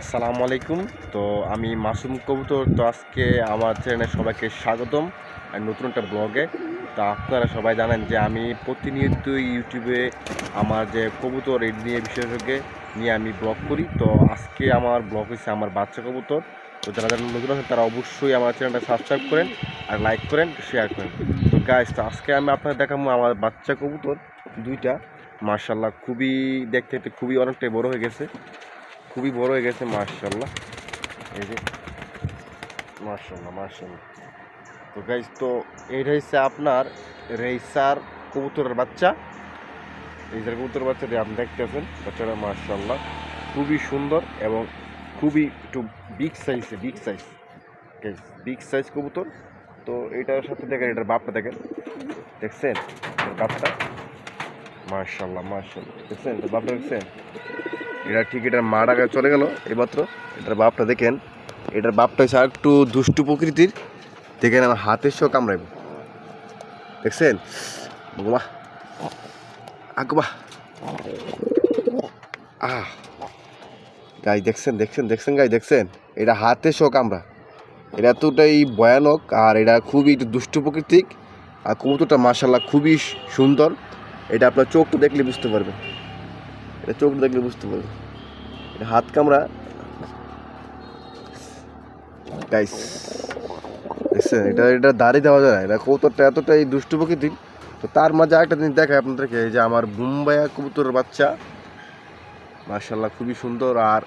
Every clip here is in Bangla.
আসসালামু আলাইকুম। তো আমি মাসুম কবুতর। তো আজকে আমার চ্যানেলে সবাইকে স্বাগতম নতুন একটা ব্লগে। তা আপনারা সবাই জানেন যে আমি প্রতিনিয়ত ইউটিউবে আমার যে কবুতর এই নিয়ে বিশেষজ্ঞ নিয়ে আমি ব্লগ করি। তো আজকে আমার ব্লগ হয়েছে আমার বাচ্চা কবুতর। তো যারা যারা নতুন আছেন, তারা অবশ্যই আমার চ্যানেলটা সাবস্ক্রাইব করেন আর লাইক করেন, শেয়ার করেন। তো গাইস তো আজকে আমি আপনাদের দেখাবো আমার বাচ্চা কবুতর দুইটা। মার্শাল্লাহ খুবই দেখতে দেখতে খুবই অনেকটাই বড় হয়ে গেছে। খুবই বড় হয়ে গেছে মার্শাল্লাহ এই যে মার্শাল্লাহ মার্শাল্লাহ তো গাইজ তো এইটা হচ্ছে আপনার রেইসার কবুতরের বাচ্চা। রেইসার কবুতরের বাচ্চা আপনি দেখতেছেন, বাচ্চাটা মার্শাল্লাহ খুবই সুন্দর এবং খুবই একটু বিগ সাইজে বিগ সাইজ বিগ সাইজ কবুতর। তো এটার সাথে দেখেন, এটার বাপটা দেখেন। দেখছেন? বাপটা? মার্শাল্লাহ মার্শাল্লাহ দেখছেন এটার বাপটা দেখছেন? এটা ঠিক এটার মা ডাকা চলে গেল, এইমাত্র। এটার বাপটা দেখেন, এটার বাপটা হচ্ছে একটু দুষ্টু প্রকৃতির। দেখেন আমার হাতের শো কামড়াইব। দেখছেন? বাবা আকবা আহ। গাই, দেখছেন দেখছেন দেখছেন গাই, দেখছেন? এটা হাতে শোক আমরা এটা এতটাই ভয়ানক আর এটা খুবই দুষ্টু প্রকৃতিক আর কবুতরটা মার্শাল্লাহ খুবই সুন্দর। এটা আপনার চোখটা দেখলে বুঝতে পারবেন। এটা চোখটা দেখলে বুঝতে পারবেন। এটা হাত কামড়া। গাইস দেখছেন, এটা এটা দাড়ি দেওয়া যায় না। এটা কবুতরটা এতটাই দুষ্টু প্রকৃতির। তো তার মাঝে একটা জিনিস দেখায় আপনাদেরকে যে আমার মুম্বাইয়া কবুতরের বাচ্চা। মার্শাল্লাহ খুবই সুন্দর আর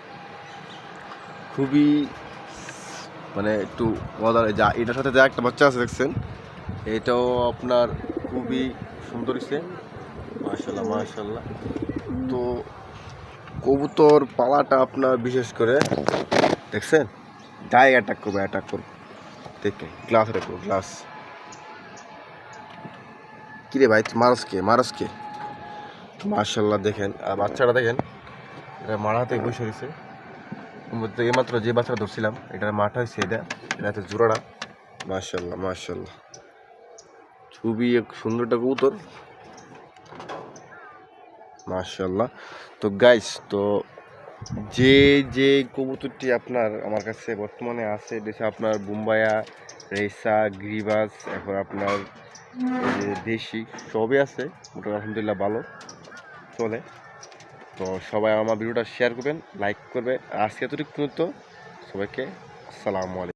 খুবই মানে একটু যা এটার সাথে যা একটা বাচ্চা আছে, দেখছেন, এটাও আপনার খুবই সুন্দর হয়েছে মার্শাল্লাহ মার্শাল্লাহ তো কবুতর পালাটা আপনার বিশেষ করে, দেখছেন? গায়ে অ্যাটাক করবে অ্যাটাক করবে দেখে গ্লাস রেখো গ্লাস কিরে ভাই মারসকে মারসকে মার্শাল্লাহ দেখেন, আর বাচ্চাটা দেখেন, এটা মার হাতে বসে রয়েছে। এইমাত্র যে বাচ্চাটা ধরছিলাম, এটার মাঠা হয়েছে এটা এটা হচ্ছে জোড়াটা। মার্শাল্লাহ মার্শাল্লাহ খুবই সুন্দর একটা কবুতর। মার্শাল্লাহ তো গাইস তো যে যে কবুতরটি আপনার, আমার কাছে বর্তমানে আছে হচ্ছে আপনার বুম্বাইয়া রেসা গ্রিবাস এখন আপনার দেশি, সবই আছে, মোটামুটি আলহামদুলিল্লাহ ভালো চলে। তো সবাই আমার ভিডিওটা শেয়ার করবেন লাইক করবে। আজকে এতটুকু পর্যন্ত সবাইকে আসসালামু আলাইকুম।